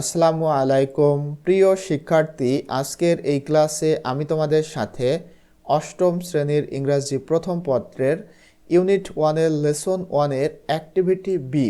আসসালামু আলাইকুম। প্রিয় শিক্ষার্থী, আজকের এই ক্লাসে আমি তোমাদের সাথে অষ্টম শ্রেণির ইংরাজি প্রথম পত্রের ইউনিট ওয়ানের লেসন ওয়ানের অ্যাক্টিভিটি বি।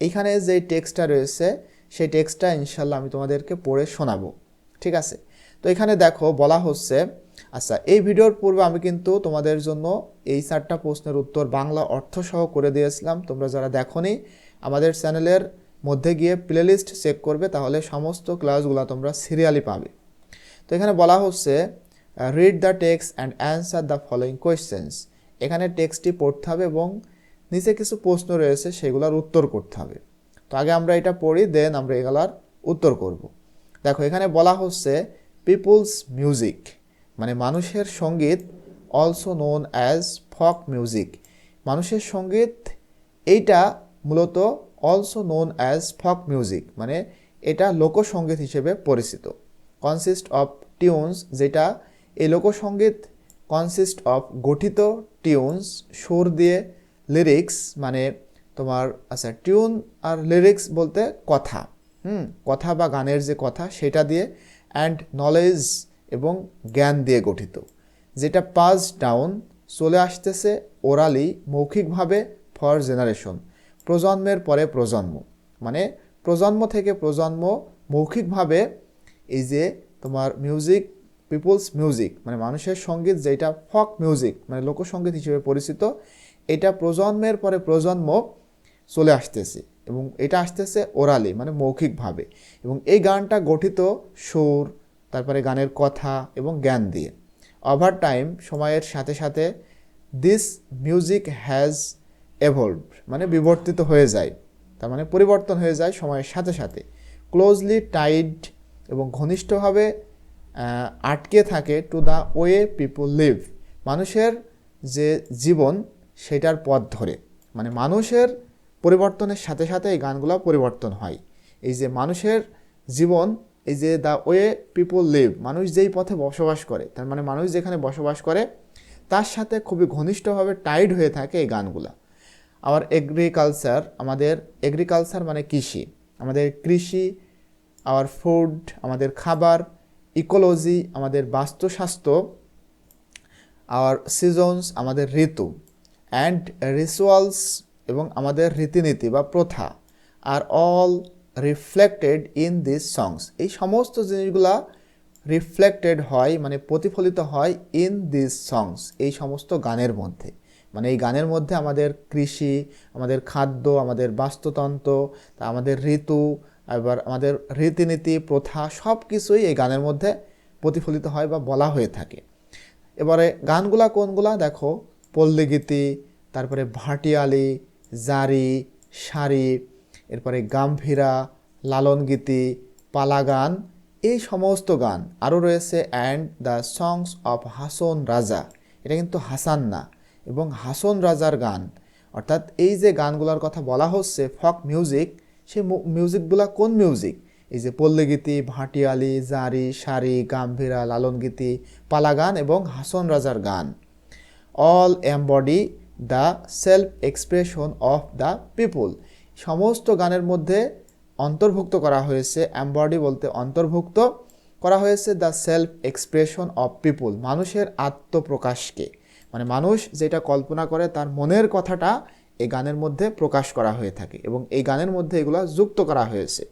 এখানে যে টেক্সটটা রয়েছে, সেই টেক্সটটা ইনশাল্লাহ আমি তোমাদেরকে পড়ে শোনাবো। ঠিক আছে? তো এখানে দেখো, বলা হচ্ছে আচ্ছা এই ভিডিওর পূর্বে আমি কিন্তু তোমাদের জন্য এই চারটা প্রশ্নের উত্তর বাংলা অর্থ সহ করে দিয়েছিলাম। তোমরা যারা দেখোনি, আমাদের চ্যানেলের মধ্যে গিয়ে প্লেলিস্ট চেক করবে, তাহলে সমস্ত ক্লাসগুলো তোমরা সিরিয়ালি পাবে। তো এখানে বলা হচ্ছে read the text and answer the following questions এখানে টেক্সটটি পড়তে হবে এবং নিচে কিছু প্রশ্ন রয়েছে, সেগুলোর উত্তর করতে হবে। তো আগে আমরা এটা পড়ি দেন আমরা এগুলার উত্তর করব। দেখো, এখানে বলা হচ্ছে পিপুলস মিউজিক মানে মানুষের সংগীত also known as folk music মানুষের সংগীত, এইটা মূলত also known as folk music মানে এটা লোকসঙ্গীত হিসেবে পরিচিত। কনসিস্ট অফ টিউনস যেটা এই লোকসঙ্গীত কনসিস্ট অফ গঠিত টিউনস সুর দিয়ে লিরিক্স মানে তোমার আচ্ছা টিউন আর লিরিক্স বলতে কথা, হুম, কথা বা গানের যে কথা সেটা দিয়ে অ্যান্ড নলেজ এবং জ্ঞান দিয়ে গঠিত। যেটা পাস ডাউন চলে আসতেছে ওরালি মৌখিকভাবে ফর জেনারেশন প্রজন্মের পরে প্রজন্ম। মানে প্রজন্ম থেকে প্রজন্ম মৌখিকভাবে এই যে তোমার মিউজিক পিপলস মিউজিক মানে মানুষের সংগীত যেটা ফক মিউজিক মানে লোকসঙ্গীত হিসেবে পরিচিত, এটা প্রজন্মের পরে প্রজন্ম চলে আসতেছে এবং এটা আসতেছে ওরালি মানে মৌখিকভাবে। এবং এই গানটা গঠিত সুর, তারপরে গানের কথা এবং জ্ঞান দিয়ে। ওভার টাইম সময়ের সাথে সাথে দিস মিউজিক হ্যাজ এভলভ মানে বিবর্তিত হয়ে যায়। তার মানে পরিবর্তন হয়ে যায় সময়ের সাথে সাথে। ক্লোজলি টাইড এবং ঘনিষ্ঠভাবে আটকে থাকে to the way people live মানুষের যে জীবন, সেটার পথ ধরে। মানে মানুষের পরিবর্তনের সাথে সাথে এই গানগুলো পরিবর্তন হয়। এই যে মানুষের জীবন, এই যে দ্য ওয়ে পিপুল লিভ মানুষ যেই পথে বসবাস করে, তার মানে মানুষ যেখানে বসবাস করে, তার সাথে খুবই ঘনিষ্ঠভাবে টাইড হয়ে থাকে এই গানগুলা। আবার এগ্রিকালচার আমাদের এগ্রিকালচার মানে কৃষি। আমাদের কৃষি আওয়ার ফুড আমাদের খাবার ইকোলজি আমাদের বাস্তুস্বাস্থ্য আওয়ার সিজনস আমাদের ঋতু। অ্যান্ড রিচুয়ালস এবং আমাদের রীতিনীতি বা প্রথা আর all reflected in this songs এই সমস্ত জিনিসগুলা রিফ্লেক্টেড হয় মানে প্রতিফলিত হয় ইন দিস সংস এই সমস্ত গানের মধ্যে। মানে এই গানের মধ্যে আমাদের কৃষি, আমাদের খাদ্য, আমাদের বাস্তুতন্ত্র, তা আমাদের ঋতু এবার আমাদের রীতিনীতি, প্রথা সব কিছুই এই গানের মধ্যে প্রতিফলিত হয় বা বলা হয়ে থাকে। এবারে গানগুলা কোনগুলা? দেখো, পল্লীগীতি, তারপরে ভাটিয়ালি, জারি শাড়ি এরপরে গাম্ভীরা, লালনগীতি, পালাগান, এই সমস্ত গান। আরও রয়েছে, and the songs of Hason Raja. এটা কিন্তু হাসান না। এবং হাসন রাজার গান। অর্থাৎ এই যে গানগুলোর কথা বলা হচ্ছে ফক মিউজিক সেই মিউজিকগুলা কোন মিউজিক এই যে পল্লীগীতি ভাটিয়ালি, জারি শাড়ি গাম্ভীরা লালনগীতি পালাগান এবং হাসন রাজার গান। All embody the self expression of the people সমস্ত গানের মধ্যে অন্তর্ভুক্ত করা হয়েছে এম্বডি বলতে অন্তর্ভুক্ত করা হয়েছে the self expression of people মানুষের আত্মপ্রকাশকে। মানে মানুষ যেটা কল্পনা করে তার মনের কথাটা এই গানের মধ্যে প্রকাশ করা হয়ে থাকে এবং এই গানের মধ্যে এগুলো যুক্ত করা হয়েছে।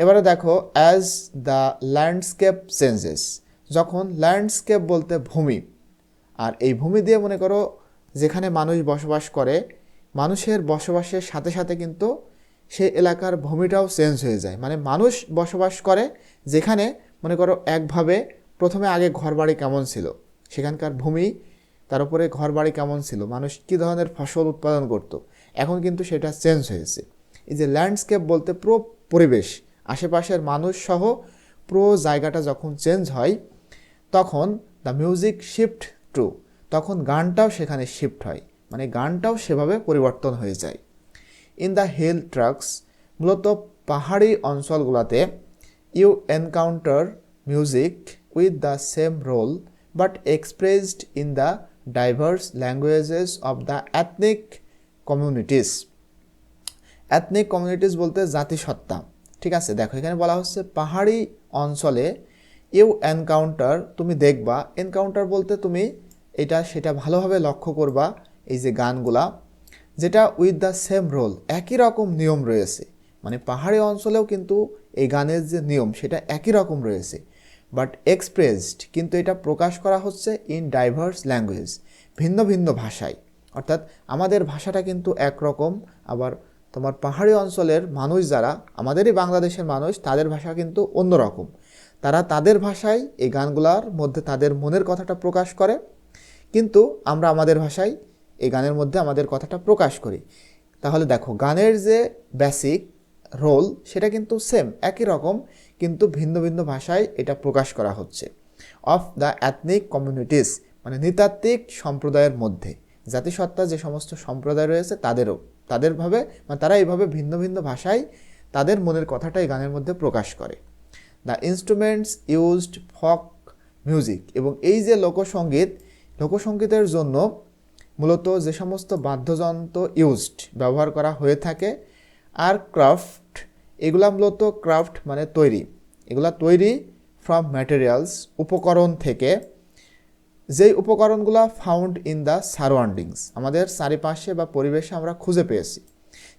এবারে দেখো অ্যাজ দ্য ল্যান্ডস্কেপ চেঞ্জেস যখন ল্যান্ডস্কেপ বলতে ভূমি, আর এই ভূমি দিয়ে মনে করো যেখানে মানুষ বসবাস করে, মানুষের বসবাসের সাথে সাথে কিন্তু সেই এলাকার ভূমিটাও চেঞ্জ হয়ে যায়। মানে মানুষ বসবাস করে যেখানে মনে করো একভাবে প্রথমে আগে ঘরবাড়ি কেমন ছিল, সেখানকার ভূমি তার উপরে ঘরবাড়ি কেমন ছিল? মানুষ কী ধরনের ফসল উৎপাদন করত? এখন কিন্তু সেটা চেঞ্জ হয়েছে। এই যে ল্যান্ডস্কেপ বলতে পুরো পরিবেশ, আশেপাশের মানুষ সহ পুরো জায়গাটা যখন চেঞ্জ হয়, তখন দ্য মিউজিক শিফট টু তখন গানটাও সেখানে শিফট হয়। মানে গানটাও সেভাবে পরিবর্তন হয়ে যায়। ইন দ্য হিল ট্রাকস মূলত পাহাড়ি অঞ্চলগুলোতে you encounter music with the same role but expressed in the diverse languages of the ethnic communities ethnic communities বলতে জাতিসত্তা। ঠিক আছে, দেখো, এখানে বলা হচ্ছে পাহাড়ি অঞ্চলে ইউ এনকাউন্টার তুমি দেখবা এনকাউন্টার বলতে তুমি এটা, সেটা ভালোভাবে লক্ষ্য করবা, এই যে গানগুলা, যেটা উইথ দ্য সেম রোল একই রকম নিয়ম রয়েছে। মানে পাহাড়ি অঞ্চলেও কিন্তু এই গানের যে নিয়ম, সেটা একই রকম রয়েছে। বাট এক্সপ্রেসড কিন্তু এটা প্রকাশ করা হচ্ছে ইন ডাইভার্স ল্যাঙ্গুয়েজ ভিন্ন ভিন্ন ভাষায়। অর্থাৎ আমাদের ভাষাটা কিন্তু একরকম, আবার তোমার পাহাড়ি অঞ্চলের মানুষ যারা, আমাদেরই বাংলাদেশের মানুষ, তাদের ভাষা কিন্তু অন্যরকম। তারা তাদের ভাষায় এই গানগুলার মধ্যে তাদের মনের কথাটা প্রকাশ করে, কিন্তু আমরা আমাদের ভাষায় এই গানের মধ্যে আমাদের কথাটা প্রকাশ করি। তাহলে দেখো, গানের যে বেসিক রোল সেটা কিন্তু সেম একই রকম কিন্তু ভিন্ন ভিন্ন ভাষায় এটা প্রকাশ করা হচ্ছে। অফ দ্য অ্যাথনিক কমিউনিটিস মানে নৃতাত্ত্বিক সম্প্রদায়ের মধ্যে। জাতিসত্তা যে সমস্ত সম্প্রদায় রয়েছে তাদেরও তাদেরভাবে মানে তারা এইভাবে ভিন্ন ভিন্ন ভাষায় তাদের মনের কথাটা এই গানের মধ্যে প্রকাশ করে। The instruments used folk music এবং এই যে লোকসঙ্গীত লোকসঙ্গীতের জন্য মূলত যে সমস্ত বাদ্যযন্ত্র ইউজড ব্যবহার করা হয়ে থাকে, আর ক্রাফট এগুলা মূলত ক্রাফট মানে তৈরি। এগুলা তৈরি ফ্রম ম্যাটেরিয়ালস উপকরণ থেকে। যেই উপকরণগুলো ফাউন্ড ইন দ্য সারাউন্ডিংস আমাদের চারিপাশে বা পরিবেশে আমরা খুঁজে পেয়েছি।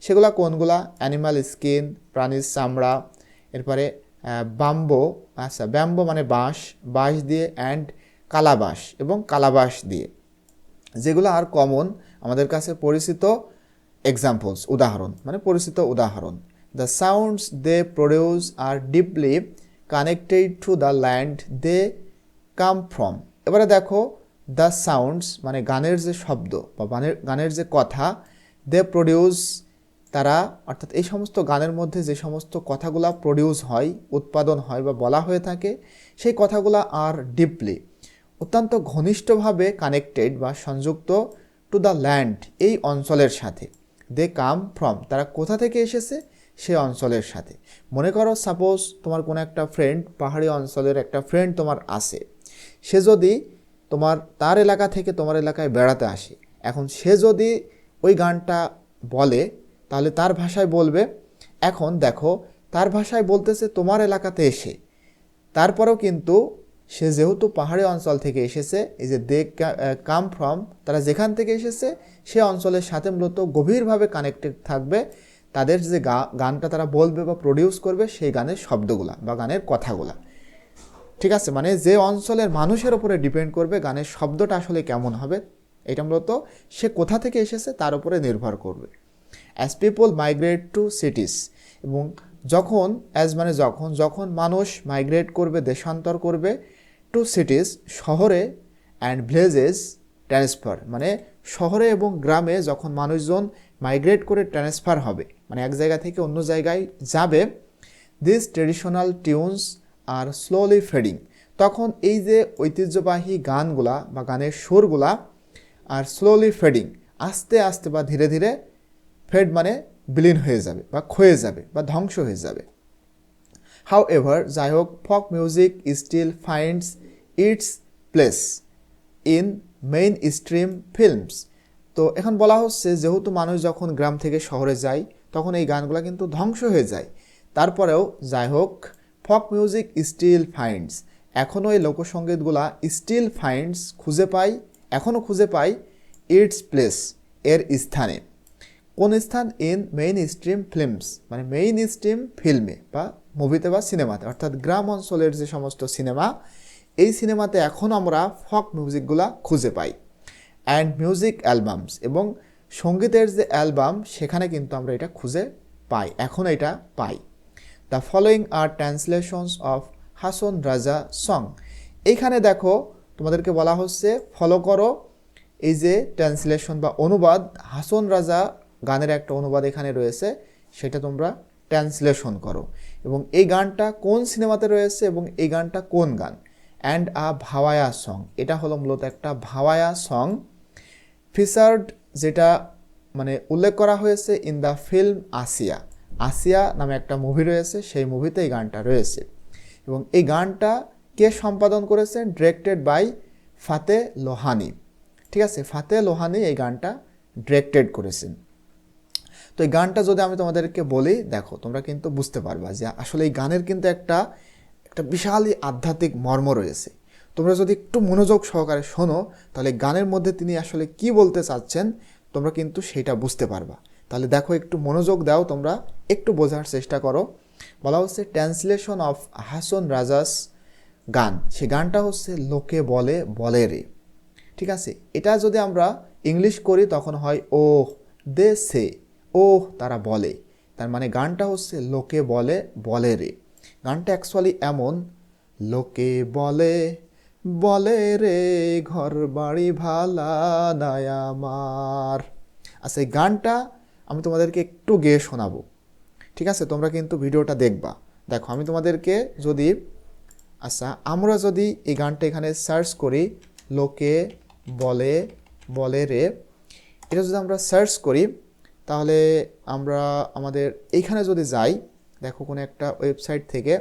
সেগুলো কোনগুলা? অ্যানিমাল স্কিন প্রাণীর চামড়া, এরপরে বাম্বো আচ্ছা ব্যাম্বো মানে বাঁশ বাঁশ দিয়ে অ্যান্ড কালাবাঁশ এবং কালাবাঁশ দিয়ে। যেগুলো আর কমন আমাদের কাছে পরিচিত এক্সাম্পলস উদাহরণ মানে পরিচিত উদাহরণ। The sounds they produce are deeply connected to the land they come from এবারে দেখো দ্য সাউন্ডস মানে গানের যে শব্দ বা গানের গানের যে কথা দে প্রডিউস তারা, অর্থাৎ এই সমস্ত গানের মধ্যে যে সমস্ত কথাগুলা প্রডিউস হয়, উৎপাদন হয় বা বলা হয়ে থাকে, সেই কথাগুলা আর ডিপলি অত্যন্ত ঘনিষ্ঠভাবে কানেক্টেড বা সংযুক্ত টু দ্য ল্যান্ড এই অঞ্চলের সাথে দে কাম ফ্রম তারা কোথা থেকে এসেছে? সে অঞ্চলের সাথে। মনে করো সাপোজ তোমার কোনো একটা ফ্রেন্ড পাহাড়ি অঞ্চলের একটা ফ্রেন্ড তোমার আসে সে যদি তোমার, তার এলাকা থেকে তোমার এলাকায় বেড়াতে আসে। এখন সে যদি ওই গানটা বলে, তাহলে তার ভাষায় বলবে, এখন দেখো, তার ভাষায় বলতেছে তোমার এলাকাতে এসে। তারপরেও কিন্তু সে যেহেতু পাহাড়ি অঞ্চল থেকে এসেছে, এই যে দে কাম ফ্রম তারা যেখান থেকে এসেছে, সে অঞ্চলের সাথে মূলত গভীরভাবে কানেক্টেড থাকবে। তাদের যে গানটা তারা বলবে বা প্রডিউস করবে, সেই গানের শব্দগুলা বা গানের কথাগুলা। ঠিক আছে? মানে যে অঞ্চলের মানুষের ওপরে ডিপেন্ড করবে গানের শব্দটা আসলে কেমন হবে, এটা মূলত সে কোথা থেকে এসেছে তার উপরে নির্ভর করবে। As people migrate to cities এবং যখন অ্যাজ মানে যখন যখন মানুষ মাইগ্রেট করবে, দেশান্তর করবে টু সিটিস শহরে অ্যান্ড ভিলেজেস ট্রান্সফার মানে শহরে এবং গ্রামে যখন মানুষজন মাইগ্রেট করে ট্রান্সফার হবে মানে এক জায়গা থেকে অন্য জায়গায় যাবে this traditional tunes are slowly fading তখন এই যে ঐতিহ্যবাহী গানগুলা বা গানের সুরগুলা আর স্লোলি ফেডিং আস্তে আস্তে বা ধীরে ধীরে ফেড মানে বিলীন হয়ে যাবে বা ক্ষয়ে যাবে বা ধ্বংস হয়ে যাবে। হাউ এভার যাই হোক folk music still finds its place in mainstream films তো এখন বলা হচ্ছে, যেহেতু মানুষ যখন গ্রাম থেকে শহরে যায়, তখন এই গানগুলো কিন্তু ধ্বংস হয়ে যায়। তারপরেও যাই হোক ফক মিউজিক স্টিল ফাইন্ডস এখনও এই লোকসঙ্গীতগুলা স্টিল ফাইন্ডস খুঁজে পাই এখনও খুঁজে পাই ইটস প্লেস এর স্থানে। কোন স্থান ইন মেইন স্ট্রিম ফিল্মস মানে মেইন স্ট্রিম ফিল্মে বা মুভিতে বা সিনেমাতে অর্থাৎ গ্রাম অঞ্চলের যে সমস্ত সিনেমা এই সিনেমাতে এখন আমরা ফক মিউজিকগুলা খুঁজে পাই। অ্যান্ড মিউজিক অ্যালবামস এবং সঙ্গীতের যে অ্যালবাম সেখানে কিন্তু আমরা এটা খুঁজে পাই, এখন এটা পাই। The following are translations of Hason Raja song এইখানে দেখো, তোমাদেরকে বলা হচ্ছে ফলো করো। এই যে ট্রান্সলেশন বা অনুবাদ হাসন রাজা গানের একটা অনুবাদ এখানে রয়েছে, সেটা তোমরা ট্রান্সলেশন করো। এবং এই গানটা কোন সিনেমাতে রয়েছে এবং এই গানটা কোন গান? অ্যান্ড আ ভাওয়ায়া সং এটা হলো মূলত একটা ভাওয়ায়া সং ফিচার্ড যেটা মানে উল্লেখ করা হয়েছে in the film Asiya Asiya নামে একটা মুভি রয়েছে, সেই মুভিতে এই গানটা রয়েছে। এবং এই গানটা কে সম্পাদন করেছেন? ডিরেক্টেড বাই ফাতে লোহানি ঠিক আছে ফাতে লোহানি এই গানটা ডিরেক্টেড করেছেন। তো এই গানটা যদি আমি তোমাদেরকে বলি, দেখো, তোমরা কিন্তু বুঝতে পারবা যে আসলে এই গানের কিন্তু একটা একটা বিশালই আধ্যাত্মিক মর্ম রয়েছে। তোমরা যদি একটু মনোযোগ সহকারে শোনো, তাহলে গানের মধ্যে তিনি আসলে কি বলতে চাচ্ছেন, তোমরা কিন্তু সেটা বুঝতে পারবা। তাহলে দেখো, একটু মনোযোগ দাও তোমরা, একটু বোঝার চেষ্টা করো। বলা হচ্ছে ট্রান্সলেশন অফ হাসন রাজাস গান। সে গানটা হচ্ছে, লোকে বলে বলে রে। ঠিক আছে? এটা যদি আমরা ইংলিশ করি, তখন হয় ও দে সে ও তারা বলে। তার মানে গানটা হচ্ছে, লোকে বলে বলে রে। গানটা অ্যাকচুয়ালি এমন, লোকে বলে বলে রে ঘর বাড়ি ভালা নাই আমার। আচ্ছা এই গানটা আমি তোমাদেরকে একটু গেয়ে শোনাবো। ঠিক আছে? তোমরা কিন্তু ভিডিওটা দেখবা। দেখো, আমি তোমাদেরকে যদি আচ্ছা আমরা যদি এই গানটা এখানে সার্চ করি, লোকে বলে বলে রে এটা যদি আমরা সার্চ করি, তাহলে আমরা আমাদের এইখানে যদি যাই দেখো কোনো একটা ওয়েবসাইট থেকে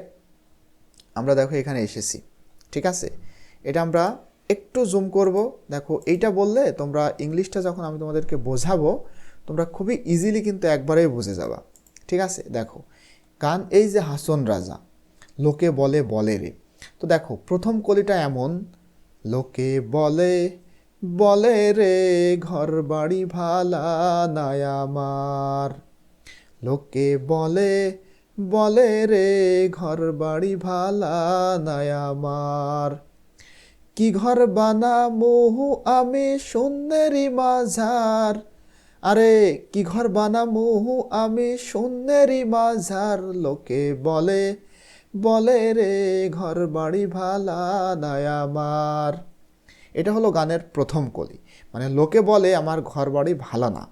আমরা দেখো এখানে এসেছি, ঠিক আছে? এটা আমরা একটু জুম করব। দেখো এইটা বললে তোমরা ইংলিশটা যখন আমি তোমাদেরকে বোঝাবো, তোমরা খুবই ইজিলি কিন্তু একবারেই বুঝে যাবা, ঠিক আছে? দেখো গান এই যে হাসন রাজা, লোকে বলে বলে রে। তো দেখো, প্রথম কলিটা এমন, লোকে বলে বলে রে ঘর বাড়ি ভালা নাই আমার। লোকে বলে বলে রে ঘর বাড়ি ভালা নাই আমার। কি ঘর বানা মোহু আমি শূন্যেরই মাঝার। আরে, কি ঘর বানা মোহু আমি শূন্যেরই মাঝার, লোকে বলে বলে রে ঘর বাড়ি ভালা নাই আমার। এটা হলো গানের প্রথম কলি। মানে লোকে বলে, আমার ঘর বাড়ি ভালো না।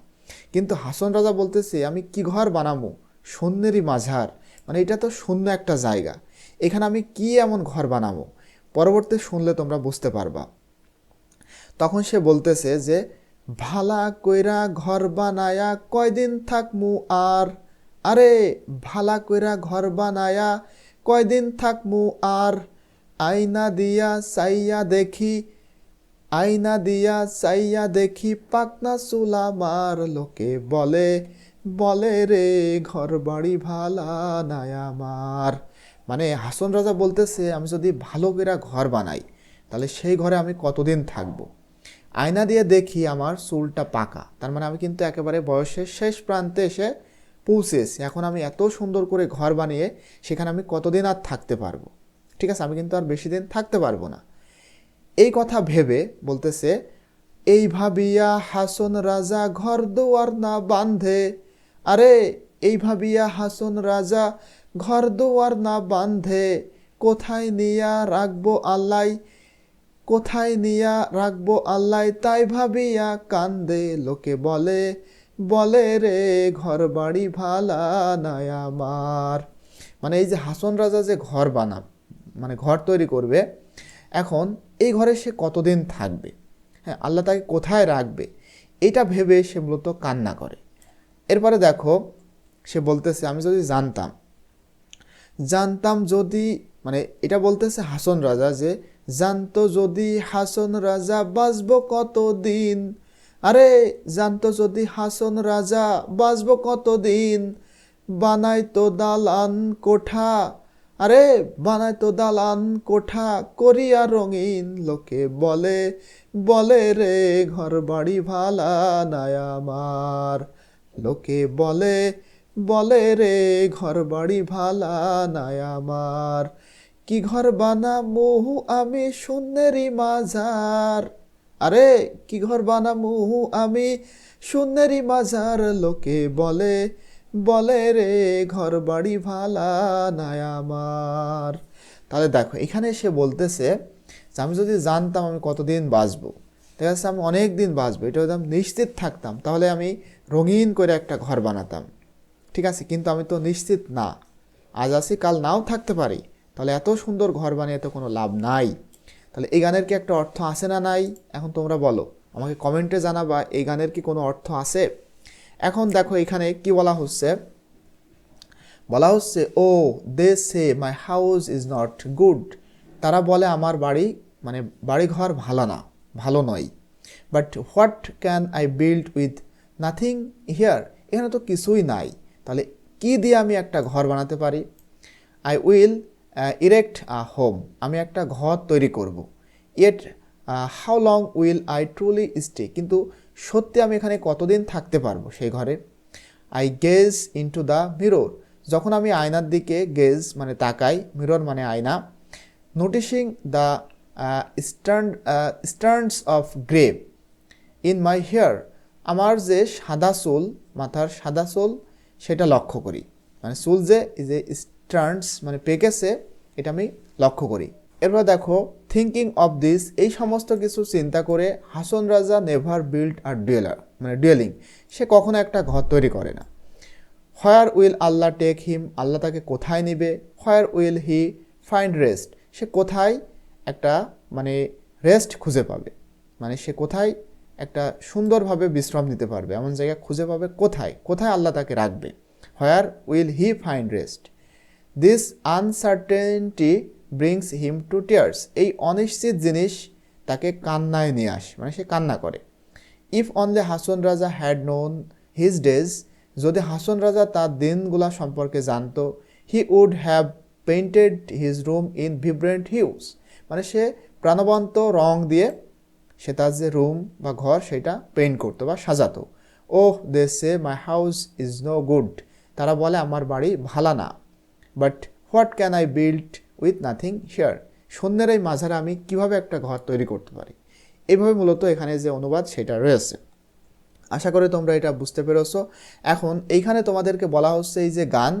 কিন্তু হাসন রাজা বলতেছে, আমি কি ঘর বানাবো শূন্যেরই মাঝার। মানে এটা তো শূন্য একটা জায়গা। এখানে আমি কি এমন ঘর বানাবো? পরবর্তী শুনলে তোমরা বুঝতে পারবা। তখন সে বলতেছে যে, ভালা কইরা ঘর বানায়া কয়দিন থাকমু আর? আরে, ভালা কইরা ঘর বানায়া কয়দিন থাকমু আর? আয়না দিয়া চাইয়া দেখি আয়না দিয়া চাইয়া দেখি পাকনা চুলা মার লোকে বলে। বলে রে ঘর বাড়ি ভালা নাই আমার। মানে হাসন রাজা বলতেছে, আমি যদি ভালো করে ঘর বানাই, তাহলে সেই ঘরে আমি কতদিন থাকব? আয়না দিয়ে দেখি আমার চুলটা পাকা। তার মানে আমি কিন্তু একেবারে বয়সের শেষ প্রান্তে এসে পৌঁছেছি। এখন আমি এত সুন্দর করে ঘর বানিয়ে সেখানে আমি কতদিন আর থাকতে পারব? ঠিক আছে, আমি কিন্তু আর বেশি দিন থাকতে পারব না। এই কথা ভেবে বলতেছে, এই ভাবিয়া হাসন রাজা ঘর দুয়ার না বান্ধে আরে, এই ভাবিয়া হাসন রাজা ঘর দুয়ার না বান্ধে কোথায় নিয়া রাখব আল্লাই কোথায় নিয়া রাখব আল্লাই তাই ভাবিয়া কান্দে, লোকে বলে বলে রে ঘর বাড়ি ভালা নাই আমার। মানে এই যে হাসন রাজা যে ঘর বানা মানে ঘর তৈরি করবে, এখন এই ঘরে সে কতদিন থাকবে? হ্যাঁ আল্লাহ তাকে কোথায় রাখবে? এটা ভেবে সে মূলত কান্না করে। এরপরে দেখো, সে বলতেছে, আমি যদি জানতাম জানতাম যদি মানে এটা বলতেছে হাসন রাজা যে, জানতো যদি হাসন রাজা বাঁচব কতদিন? আরে, জানতো যদি হাসন রাজা বাঁচব কতদিন? বানাইতো দালান কোঠা, আরে, বানাইতো দালান কোঠা করিয়া রঙিন লোকে বলে বলে রে ঘর বাড়ি ভালা নাই আমার। লোকে বলে বলে রে ঘর বাড়ি ভালা নাই আমার। কি ঘর বানা মোহু আমি শূন্যেরই মাঝার আরে, কি ঘর বানা মোহু আমি শূন্যেরই মাঝার লোকে বলে বলে রে ঘর বাড়ি ভালা নাই আমার। তাহলে দেখো, এখানে সে বলতেছে যে, আমি যদি জানতাম আমি কতদিন বাঁচবো। ঠিক আছে, আমি অনেক দিন বাঁচবো। এটা যদি আমি নিশ্চিত থাকতাম, তাহলে আমি রঙিন করে একটা ঘর বানাতাম। ঠিক আছে, কিন্তু আমি তো নিশ্চিত না। আজ আসি কাল নাও থাকতে পারি। তাহলে এত সুন্দর ঘর বানিয়ে তো কোনো লাভ নাই। তাহলে এই গানের কি একটা অর্থ আছে না নাই? এখন তোমরা বলো। আমাকে কমেন্টে জানাবা, এই গানের কি কোনো অর্থ আছে? এখন দেখো এখানে কি বলা হচ্ছে। বলা হচ্ছে, ও, they say, my house is not good. তারা বলে, আমার বাড়ি মানে বাড়ি ঘর ভালো না, ভালো নয়। But what can I build with nothing here এখানে তো কিছুই নাই। তাহলে কি দিয়ে আমি একটা ঘর বানাতে পারি? I will erect a home আমি একটা ঘর তৈরি করব। Yet how long will I truly stay কিন্তু সত্যি আমি এখানে কতদিন থাকতে পারব সেই ঘরে? I gaze into the mirror যখন আমি আয়নার দিকে গেজ মানে তাকাই মিরর মানে আয়না noticing the strand strands of grey in my hair আমার যে সাদা চুল, মাথার সাদা চুল, সেটা লক্ষ্য করি। মানে চুল যে যে স্টার্নস মানে পেকেছে, এটা আমি লক্ষ্য করি। এরপর দেখো থিঙ্কিং অফ দিস এই সমস্ত কিছু চিন্তা করে হাসন রাজা নেভার বিল্ড আর ডুয়েলার মানে ডুয়েলিং সে কখনো একটা ঘর তৈরি করে না। Where will Allah take him আল্লাহ তাকে কোথায় নেবে? Where will he find rest সে কোথায় একটা মানে রেস্ট খুঁজে পাবে? মানে সে কোথায় একটা সুন্দরভাবে বিশ্রাম নিতে পারবে। এমন জায়গা খুঁজে পাবে কোথায়? কোথায় আল্লাহ তাকে রাখবে? Where will he find rest? This uncertainty brings him to tears. এই অনিশ্চিত জিনিস তাকে কান্নায় নিয়ে আসে মানে সে কান্না করে। If only Hason Raja had known his days, যদি হাসন রাজা তার দিনগুলা সম্পর্কে জানতো, he would have painted his room in vibrant hues. মানে সে প্রাণবন্ত রং দিয়ে সে তার যে রুম বা ঘর সেটা পেইন্ট করতো বা সাজাতো। ওহ they say my house is no good তারা বলে, আমার বাড়ি ভালা না। But what can I build with nothing here শূন্যের এই মাঝারে আমি কীভাবে একটা ঘর তৈরি করতে পারি? এভাবে মূলত এখানে যে অনুবাদ সেটা রয়েছে। আশা করি তোমরা এটা বুঝতে পেরেছ। এখন এইখানে তোমাদেরকে বলা হচ্ছে এই যে গান,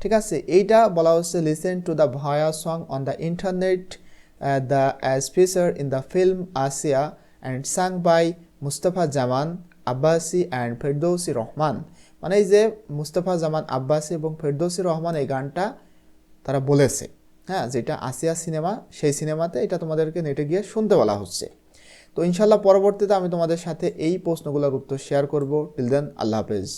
ঠিক আছে? এইটা বলা হচ্ছে listen to the ভয়া song on the internet the as feature in the film Asiya and sang by Mustafa Zaman Abbasi and Ferdousi Rahman মানে এই যে মুস্তফা জামান আব্বাসি এবং ফেরদৌসি রহমান এই গানটা তারা বলেছে। হ্যাঁ যেটা আসিয়া সিনেমা সেই সিনেমাতে এটা তোমাদেরকে নেটে গিয়ে শুনতে বলা হচ্ছে। তো ইনশাল্লাহ পরবর্তীতে আমি তোমাদের সাথে এই প্রশ্নগুলোর উত্তর শেয়ার করব। টিল দেন আল্লাহ হাফেজ।